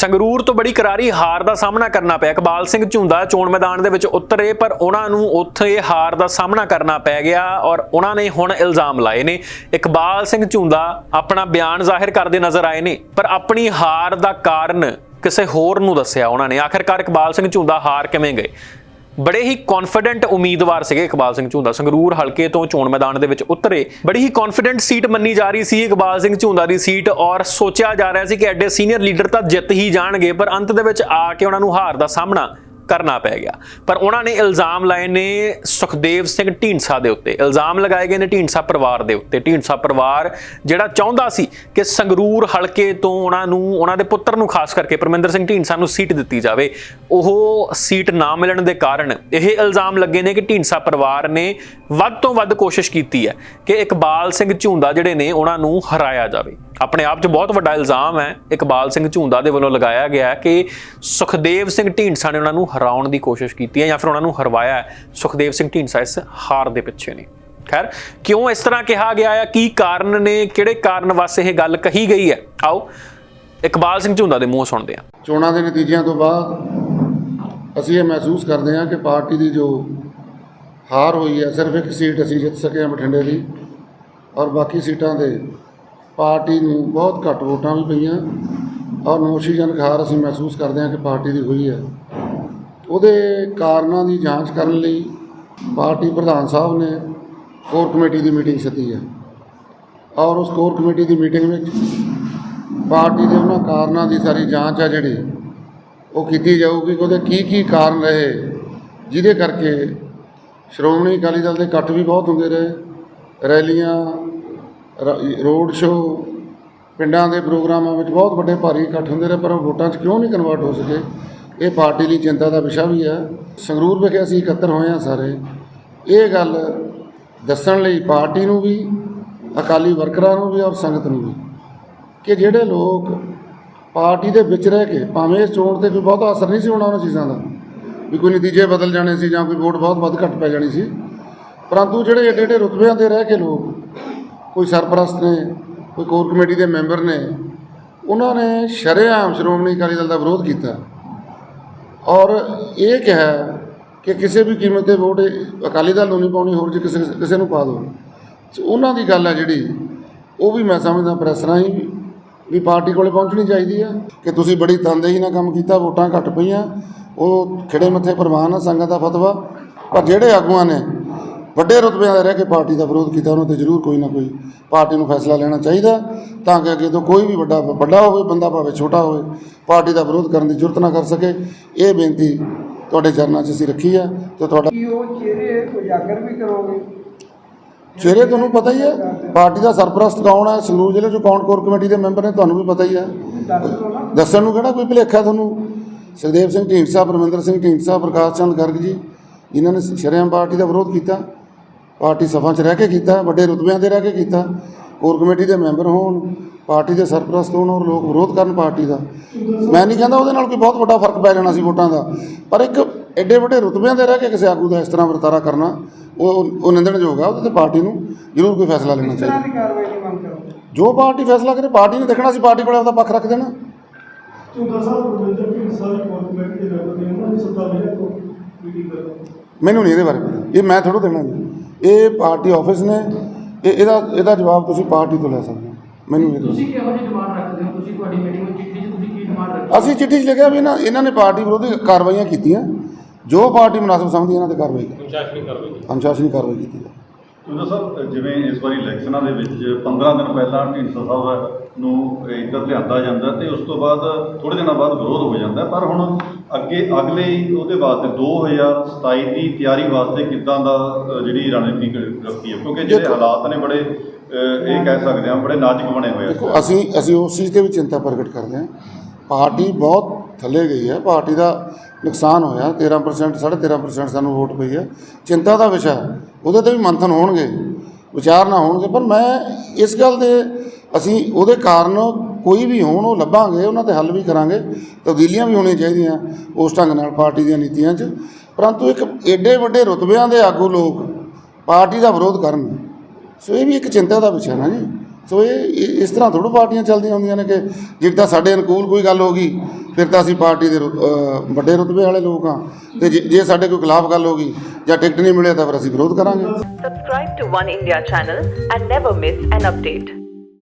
ਸੰਗਰੂਰ ਤੋਂ ਬੜੀ ਕਰਾਰੀ ਹਾਰ ਦਾ ਸਾਹਮਣਾ ਕਰਨਾ ਪਿਆ। ਇਕਬਾਲ ਸਿੰਘ ਝੁੰਦਾ ਚੋਣ ਮੈਦਾਨ ਦੇ ਵਿੱਚ ਉਤਰੇ, ਪਰ ਉਹਨਾਂ ਨੂੰ ਉੱਥੇ ਹਾਰ ਦਾ ਸਾਹਮਣਾ ਕਰਨਾ ਪੈ ਗਿਆ ਔਰ ਉਹਨਾਂ ਨੇ ਹੁਣ ਇਲਜ਼ਾਮ ਲਾਏ ਨੇ। ਇਕਬਾਲ ਸਿੰਘ ਝੁੰਦਾ ਆਪਣਾ ਬਿਆਨ ਜ਼ਾਹਿਰ ਕਰਦੇ ਨਜ਼ਰ ਆਏ ਨੇ, ਪਰ ਆਪਣੀ ਹਾਰ ਦਾ ਕਾਰਨ ਕਿਸੇ ਹੋਰ ਨੂੰ ਦੱਸਿਆ ਉਹਨਾਂ ਨੇ। ਆਖਿਰਕਾਰ ਇਕਬਾਲ ਸਿੰਘ ਝੁੰਦਾ ਹਾਰ ਕਿਵੇਂ ਗਏ? ਬੜੇ ਹੀ ਕੌਨਫੀਡੈਂਟ ਉਮੀਦਵਾਰ ਸੀਗੇ ਇਕਬਾਲ ਸਿੰਘ ਝੁੰਦਾ। ਸੰਗਰੂਰ ਹਲਕੇ ਤੋਂ ਚੋਣ ਮੈਦਾਨ ਦੇ ਵਿੱਚ ਉਤਰੇ। ਬੜੀ ਹੀ ਕੌਨਫੀਡੈਂਟ ਸੀਟ ਮੰਨੀ ਜਾ ਰਹੀ ਸੀ ਇਕਬਾਲ ਸਿੰਘ ਝੁੰਦਾ ਦੀ ਸੀਟ ਔਰ ਸੋਚਿਆ ਜਾ ਰਿਹਾ ਸੀ ਕਿ ਐਡੇ ਸੀਨੀਅਰ ਲੀਡਰ ਤਾਂ ਜਿੱਤ ਹੀ ਜਾਣਗੇ, ਪਰ ਅੰਤ ਦੇ ਵਿੱਚ ਆ ਕੇ ਉਹਨਾਂ ਨੂੰ ਹਾਰ ਦਾ ਸਾਹਮਣਾ ਕਰਨਾ ਪੈ ਗਿਆ। ਪਰ ਉਹਨਾਂ ਨੇ ਇਲਜ਼ਾਮ ਲਾਏ ਨੇ ਸੁਖਦੇਵ ਸਿੰਘ ਢੀਂਡਸਾ ਦੇ ਉੱਤੇ। ਇਲਜ਼ਾਮ ਲਗਾਏ ਗਏ ਨੇ ਢੀਂਡਸਾ ਪਰਿਵਾਰ ਦੇ ਉੱਤੇ। ਢੀਂਡਸਾ ਪਰਿਵਾਰ ਜਿਹੜਾ ਚਾਹੁੰਦਾ ਸੀ ਕਿ ਸੰਗਰੂਰ ਹਲਕੇ ਤੋਂ ਉਹਨਾਂ ਨੂੰ, ਉਹਨਾਂ ਦੇ ਪੁੱਤਰ ਨੂੰ ਖਾਸ ਕਰਕੇ ਪਰਮਿੰਦਰ ਸਿੰਘ ਢੀਂਡਸਾ ਨੂੰ ਸੀਟ ਦਿੱਤੀ ਜਾਵੇ। ਉਹ ਸੀਟ ਨਾ ਮਿਲਣ ਦੇ ਕਾਰਨ ਇਹ ਇਲਜ਼ਾਮ ਲੱਗੇ ਨੇ ਕਿ ਢੀਂਡਸਾ ਪਰਿਵਾਰ ਨੇ ਵੱਧ ਤੋਂ ਵੱਧ ਕੋਸ਼ਿਸ਼ ਕੀਤੀ ਹੈ ਕਿ ਇਕਬਾਲ ਸਿੰਘ ਝੁੰਦਾ ਜਿਹੜੇ ਨੇ ਉਹਨਾਂ ਨੂੰ ਹਰਾਇਆ ਜਾਵੇ। ਆਪਣੇ ਆਪ 'ਚ ਬਹੁਤ ਵੱਡਾ ਇਲਜ਼ਾਮ ਹੈ, ਇਕਬਾਲ ਸਿੰਘ ਝੁੰਦਾ ਦੇ ਵੱਲੋਂ ਲਗਾਇਆ ਗਿਆ ਕਿ ਸੁਖਦੇਵ ਸਿੰਘ ਢੀਂਡਸਾ ਨੇ ਉਹਨਾਂ ਨੂੰ ਹਰਾਉਣ ਦੀ ਕੋਸ਼ਿਸ਼ ਕੀਤੀ ਹੈ ਜਾਂ ਫਿਰ ਉਹਨਾਂ ਨੂੰ ਹਰਵਾਇਆ ਹੈ। ਸੁਖਦੇਵ ਸਿੰਘ ਢੀਂਡਸਾ ਇਸ ਹਾਰ ਦੇ ਪਿੱਛੇ ਨੇ। ਖੈਰ, ਕਿਉਂ ਇਸ ਤਰ੍ਹਾਂ ਕਿਹਾ ਗਿਆ ਹੈ? ਕੀ ਕਾਰਨ ਨੇ? ਕਿਹੜੇ ਕਾਰਨ ਵਾਸਤੇ ਇਹ ਗੱਲ ਕਹੀ ਗਈ ਹੈ? ਆਓ, ਇਕਬਾਲ ਸਿੰਘ ਝੁੰਦਾ ਦੇ ਮੂੰਹ ਸੁਣਦੇ ਹਾਂ। ਚੋਣਾਂ ਦੇ ਨਤੀਜਿਆਂ ਤੋਂ ਬਾਅਦ ਅਸੀਂ ਇਹ ਮਹਿਸੂਸ ਕਰਦੇ ਹਾਂ ਕਿ ਪਾਰਟੀ ਦੀ ਜੋ ਹਾਰ ਹੋਈ ਹੈ, ਸਿਰਫ ਇੱਕ ਸੀਟ ਅਸੀਂ ਜਿੱਤ ਸਕੇ ਹਾਂ ਬਠਿੰਡੇ ਦੀ ਔਰ ਬਾਕੀ ਸੀਟਾਂ ਦੇ ਪਾਰਟੀ ਨੂੰ ਬਹੁਤ ਘੱਟ ਵੋਟਾਂ ਵੀ ਪਈਆਂ ਔਰ ਨੋਸ਼ੀਜਨਕ ਹਾਰ ਅਸੀਂ ਮਹਿਸੂਸ ਕਰਦੇ ਹਾਂ ਕਿ ਪਾਰਟੀ ਦੀ ਹੋਈ ਹੈ। ਉਹਦੇ ਕਾਰਨਾਂ ਦੀ ਜਾਂਚ ਕਰਨ ਲਈ ਪਾਰਟੀ ਪ੍ਰਧਾਨ ਸਾਹਿਬ ਨੇ ਕੋਰ ਕਮੇਟੀ ਦੀ ਮੀਟਿੰਗ ਸੱਦੀ ਹੈ ਔਰ ਉਸ ਕੋਰ ਕਮੇਟੀ ਦੀ ਮੀਟਿੰਗ ਵਿੱਚ ਪਾਰਟੀ ਦੇ ਉਹਨਾਂ ਕਾਰਨਾਂ ਦੀ ਸਾਰੀ ਜਾਂਚ ਹੈ ਜਿਹੜੀ ਉਹ ਕੀਤੀ ਜਾਊਗੀ ਕਿ ਉਹਦੇ ਕੀ ਕੀ ਕਾਰਨ ਰਹੇ, ਜਿਹਦੇ ਕਰਕੇ ਸ਼੍ਰੋਮਣੀ ਅਕਾਲੀ ਦਲ ਦੇ ਇਕੱਠ ਵੀ ਬਹੁਤ ਹੁੰਦੇ ਰਹੇ, ਰੈਲੀਆਂ ਰੋਡ ਸ਼ੋਅ ਪਿੰਡਾਂ ਦੇ ਪ੍ਰੋਗਰਾਮਾਂ ਵਿੱਚ ਬਹੁਤ ਵੱਡੇ ਭਾਰੀ ਇਕੱਠ ਹੁੰਦੇ ਰਹੇ, ਪਰ ਉਹ ਵੋਟਾਂ 'ਚ ਕਿਉਂ ਨਹੀਂ ਕਨਵਰਟ ਹੋ ਸਕੇ? ਇਹ ਪਾਰਟੀ ਲਈ ਚਿੰਤਾ ਦਾ ਵਿਸ਼ਾ ਵੀ ਹੈ। ਸੰਗਰੂਰ ਵਿਖੇ ਅਸੀਂ ਇਕੱਤਰ ਹੋਏ ਹਾਂ ਸਾਰੇ। ਇਹ ਗੱਲ ਦੱਸਣ ਲਈ ਪਾਰਟੀ ਨੂੰ ਵੀ, ਅਕਾਲੀ ਵਰਕਰਾਂ ਨੂੰ ਵੀ ਔਰ ਸੰਗਤ ਨੂੰ ਵੀ ਕਿ ਜਿਹੜੇ ਲੋਕ ਪਾਰਟੀ ਦੇ ਵਿੱਚ ਰਹਿ ਕੇ ਭਾਵੇਂ ਇਸ ਚੋਣ ਤੇ ਕੋਈ ਬਹੁਤਾ ਅਸਰ ਨਹੀਂ ਸੀ ਹੋਣਾ ਉਹਨਾਂ ਚੀਜ਼ਾਂ ਦਾ, ਵੀ ਕੋਈ ਨਤੀਜੇ ਬਦਲ ਜਾਣੇ ਸੀ ਜਾਂ ਕੋਈ ਵੋਟ ਬਹੁਤ ਵੱਧ ਘੱਟ ਪੈ ਜਾਣੀ ਸੀ, ਪਰੰਤੂ ਜਿਹੜੇ ਏਡੇ ਏਡੇ ਰੁਤਬਿਆਂ ਤੇ ਰਹਿ ਕੇ ਲੋਕ ਕੋਈ ਸਰਪ੍ਰਸਤ ਨੇ, ਕੋਈ ਕੋਰ ਕਮੇਟੀ ਦੇ ਮੈਂਬਰ ਨੇ, ਉਹਨਾਂ ਨੇ ਸ਼ਰੇਆਮ ਸ਼੍ਰੋਮਣੀ ਅਕਾਲੀ ਦਲ ਦਾ ਵਿਰੋਧ ਕੀਤਾ। ਔਰ ਇਹ ਕਿਹਾ ਕਿ ਕਿਸੇ ਵੀ ਕੀਮਤ ਤੇ ਵੋਟ ਅਕਾਲੀ ਦਲ ਨੂੰ ਨਹੀਂ ਪਾਉਣੀ, ਹੋਰ ਜੇ ਕਿਸੇ ਕਿਸੇ ਨੂੰ ਪਾ ਦਿਓ ਉਹਨਾਂ ਦੀ ਗੱਲ ਹੈ ਜਿਹੜੀ, ਉਹ ਵੀ ਮੈਂ ਸਮਝਦਾ ਪ੍ਰੈਸ ਰਾਹੀਂ ਵੀ- ਪਾਰਟੀ ਕੋਲੇ ਪਹੁੰਚਣੀ ਚਾਹੀਦੀ ਆ। ਕਿ ਤੁਸੀਂ ਬੜੀ ਤਨਦੇਹੀ ਨਾਲ ਕੰਮ ਕੀਤਾ, ਵੋਟਾਂ ਘੱਟ ਪਈਆਂ, ਉਹ ਖਿੜੇ ਮੱਥੇ ਪ੍ਰਵਾਨ ਆ, ਸੰਗਤ ਦਾ ਫਤਵਾ। ਪਰ ਜਿਹੜੇ ਆਗੂਆਂ ਨੇ ਵੱਡੇ ਰੁਤਬਿਆਂ ਦੇ ਰਹਿ ਕੇ ਪਾਰਟੀ ਦਾ ਵਿਰੋਧ ਕੀਤਾ ਉਹਨਾਂ ਤੇ ਜ਼ਰੂਰ ਕੋਈ ਨਾ ਕੋਈ ਪਾਰਟੀ ਨੂੰ ਫੈਸਲਾ ਲੈਣਾ ਚਾਹੀਦਾ। ਤਾਂ ਕਿ ਅੱਗੇ ਤੋਂ ਕੋਈ ਵੀ ਵੱਡਾ ਵੱਡਾ ਹੋਵੇ ਬੰਦਾ ਭਾਵੇਂ ਛੋਟਾ ਹੋਵੇ ਪਾਰਟੀ ਦਾ ਵਿਰੋਧ ਕਰਨ ਦੀ ਜ਼ਰੂਰਤ ਨਾ ਕਰ ਸਕੇ। ਇਹ ਬੇਨਤੀ ਤੁਹਾਡੇ ਚਰਨਾਂ 'ਚ ਅਸੀਂ ਰੱਖੀ ਆ ਤੇ ਤੁਹਾਡਾ ਕੀ ਉਹ ਚਿਹਰੇ ਉਜਾਗਰ ਵੀ ਕਰੋਗੇ? ਚਿਹਰੇ ਤੁਹਾਨੂੰ ਪਤਾ ਹੀ ਹੈ ਪਾਰਟੀ ਦਾ ਸਰਪ੍ਰਸਤ ਕੌਣ ਹੈ ਸੰਗਰੂਰ ਜ਼ਿਲ੍ਹੇ 'ਚ ਕੌਣ ਕੋਰ ਕਮੇਟੀ ਦੇ ਮੈਂਬਰ ਨੇ ਤੁਹਾਨੂੰ ਵੀ ਪਤਾ ਹੀ ਹੈ ਦੱਸਣ ਨੂੰ ਕਿਹੜਾ ਕੋਈ ਭੁਲੇਖਾ ਤੁਹਾਨੂੰ? ਸੁਖਦੇਵ ਸਿੰਘ ਢੀਂਡਸਾ ਪਰਮਿੰਦਰ ਸਿੰਘ ਢੀਂਡਸਾ ਪ੍ਰਕਾਸ਼ ਚੰਦ ਗਰਗ ਜੀ ਜਿਨ੍ਹਾਂ ਨੇ ਸ਼ਰੇਆਮ ਪਾਰਟੀ ਦਾ ਵਿਰੋਧ ਕੀਤਾ। ਪਾਰਟੀ ਸਭਾ 'ਚ ਰਹਿ ਕੇ ਕੀਤਾ ਵੱਡੇ ਰੁਤਬਿਆਂ ਤੇ ਰਹਿ ਕੇ ਕੀਤਾ ਕੋਰ ਕਮੇਟੀ ਦੇ ਮੈਂਬਰ ਹੋਣ ਪਾਰਟੀ ਦੇ ਸਰਪ੍ਰਸਤ ਹੋਣ ਔਰ ਲੋਕ ਵਿਰੋਧ ਕਰਨ ਪਾਰਟੀ ਦਾ। ਮੈਂ ਨਹੀਂ ਕਹਿੰਦਾ ਉਹਦੇ ਨਾਲ ਕੋਈ ਬਹੁਤ ਵੱਡਾ ਫ਼ਰਕ ਪੈ ਜਾਣਾ ਸੀ ਵੋਟਾਂ ਦਾ ਪਰ ਇੱਕ ਐਡੇ ਵੱਡੇ ਰੁਤਬਿਆਂ ਤੇ ਰਹਿ ਕੇ ਕਿਸੇ ਆਗੂ ਦਾ ਇਸ ਤਰ੍ਹਾਂ ਵਰਤਾਰਾ ਕਰਨਾ ਉਹ ਉਹ ਨਿੰਦਣਯੋਗ ਆ ਉਹਦੇ ਤੇ ਪਾਰਟੀ ਨੂੰ ਜ਼ਰੂਰ ਕੋਈ ਫੈਸਲਾ ਲੈਣਾ ਚਾਹੀਦਾ ਦੀ ਕਾਰਵਾਈ ਦੀ ਮੰਗ ਕਰੋਗੇ? ਜੋ ਪਾਰਟੀ ਫੈਸਲਾ ਕਰੇ ਪਾਰਟੀ ਨੇ ਦੇਖਣਾ ਸੀ ਪਾਰਟੀ ਕੋਲੇ ਆਪਦਾ ਪੱਖ ਰੱਖ ਦੇਣਾ। ਦੇ ਦੀ ਮੈਨੂੰ ਨਹੀਂ ਇਹਦੇ ਬਾਰੇ ਇਹ ਮੈਂ ਥੋੜ੍ਹਾ ਦੇਣਾ ਜੀ। ਇਹ ਪਾਰਟੀ ਆਫਿਸ ਨੇ। ਇਹ ਇਹਦਾ ਇਹਦਾ ਜਵਾਬ ਤੁਸੀਂ ਪਾਰਟੀ ਤੋਂ ਲੈ ਸਕਦੇ ਹੋ। ਮੈਨੂੰ ਨਹੀਂ ਤੁਸੀਂ ਕਿਹੋ ਜਿਹੀ ਡਿਮਾਂਡ ਰੱਖਦੇ ਹੋ? ਤੁਸੀਂ ਤੁਹਾਡੀ ਮੀਟਿੰਗ ਵਿੱਚ ਚਿੱਠੀ 'ਚ ਤੁਸੀਂ ਕੀ ਡਿਮਾਂਡ ਰੱਖੀ ਅਸੀਂ ਚਿੱਠੀ 'ਚ ਲਿਖਿਆ ਵੀ ਨਾ ਇਹਨਾਂ ਨੇ ਪਾਰਟੀ ਵਿਰੋਧੀ ਕਾਰਵਾਈਆਂ ਕੀਤੀਆਂ। ਜੋ ਪਾਰਟੀ ਮੁਨਾਸਬ ਸਮਝਦੀ ਇਹਨਾਂ ਤੇ ਕਾਰਵਾਈ ਕਰੋ ਅਨੁਸ਼ਾਸਨੀ ਕਾਰਵਾਈ ਅਨੁਸ਼ਾਸਨੀ ਕਾਰਵਾਈ ਕੀਤੀ। ਜਾਵੇ ਕਿਉਂਕਿ ਸਰ ਜਿਵੇਂ ਇਸ ਵਾਰੀ ਇਲੈਕਸ਼ਨਾਂ ਦੇ ਵਿੱਚ 15 ਦਿਨ ਪਹਿਲਾਂ ਢੀਂਡਸਾ ਸਾਹਿਬ ਨੂੰ ਇੱਧਰ ਲਿਆਂਦਾ ਜਾਂਦਾ ਤੇ ਉਸ ਤੋਂ ਬਾਅਦ ਥੋੜੇ ਦਿਨਾਂ ਬਾਅਦ ਵਿਰੋਧ ਹੋ ਜਾਂਦਾ। ਪਰ ਹੁਣ ਅੱਗੇ ਅਗਲੇ ਉਹਦੇ ਵਾਸਤੇ 2027 ਦੀ ਤਿਆਰੀ ਵਾਸਤੇ ਕਿੱਦਾਂ ਦਾ ਜਿਹੜੀ ਰਣਨੀਤੀ ਰੱਖੀ ਹੈ? ਕਿਉਂਕਿ ਜਿਹੜੇ ਹਾਲਾਤ ਨੇ ਬੜੇ ਇਹ ਕਹਿ ਸਕਦੇ ਹਾਂ ਬੜੇ ਨਾਜ਼ੁਕ ਬਣੇ ਹੋਏ ਆ। ਦੇਖੋ ਅਸੀਂ ਅਸੀਂ ਉਸ ਚੀਜ਼ ਤੇ ਵੀ ਚਿੰਤਾ ਪ੍ਰਗਟ ਕਰਦੇ ਹਾਂ। ਪਾਰਟੀ ਬਹੁਤ ਥੱਲੇ ਗਈ ਹੈ। ਪਾਰਟੀ ਦਾ ਨੁਕਸਾਨ ਹੋਇਆ 13% 13.5% ਸਾਨੂੰ ਵੋਟ ਪਈ ਹੈ। ਚਿੰਤਾ ਦਾ ਵਿਸ਼ਾ ਉਹਦੇ ਤੇ ਵੀ ਮੰਥਨ ਹੋਣਗੇ। ਵਿਚਾਰ ਨਾ ਹੋਣਗੇ, ਪਰ ਮੈਂ ਇਸ ਗੱਲ ਦੇ ਅਸੀਂ ਉਹਦੇ ਕਾਰਨ ਕੋਈ ਵੀ ਹੋਣ, ਉਹ ਲੱਭਾਂਗੇ, ਉਹਨਾਂ ਤੇ ਹੱਲ ਵੀ ਕਰਾਂਗੇ। ਤਬਦੀਲੀਆਂ ਵੀ ਹੋਣੀਆਂ ਚਾਹੀਦੀਆਂ ਉਸ ਢੰਗ ਨਾਲ ਪਾਰਟੀ ਦੀਆਂ ਨੀਤੀਆਂ 'ਚ। ਪਰੰਤੂ ਇੱਕ ਏਡੇ ਵੱਡੇ ਰੁਤਬਿਆਂ ਦੇ ਆਗੂ ਲੋਕ ਪਾਰਟੀ ਦਾ ਵਿਰੋਧ ਕਰਨ। ਸੋ ਇਹ ਵੀ ਇੱਕ ਚਿੰਤਾ ਦਾ ਵਿਸ਼ਾ ਨਾ ਜੀ। ਸੋ ਇਹ ਇਸ ਤਰ੍ਹਾਂ ਥੋੜ੍ਹਾ ਪਾਰਟੀਆਂ ਚੱਲਦੀਆਂ ਹੁੰਦੀਆਂ ਨੇ ਕਿ ਜੇ ਤਾਂ ਸਾਡੇ ਅਨੁਕੂਲ ਕੋਈ ਗੱਲ ਹੋ ਗਈ, ਫਿਰ ਤਾਂ ਅਸੀਂ ਪਾਰਟੀ ਦੇ ਵੱਡੇ ਰੁਤਬੇ ਵਾਲੇ ਲੋਕ ਹਾਂ ਤੇ ਜੇ- ਜੇ ਸਾਡੇ ਕੋਈ ਖਿਲਾਫ ਗੱਲ ਹੋ ਗਈ ਜਾਂ ਟਿਕਟ ਨਹੀਂ ਮਿਲਿਆ ਤਾਂ ਫਿਰ ਅਸੀਂ ਵਿਰੋਧ ਕਰਾਂਗੇ Subscribe to One India channel and never miss an update.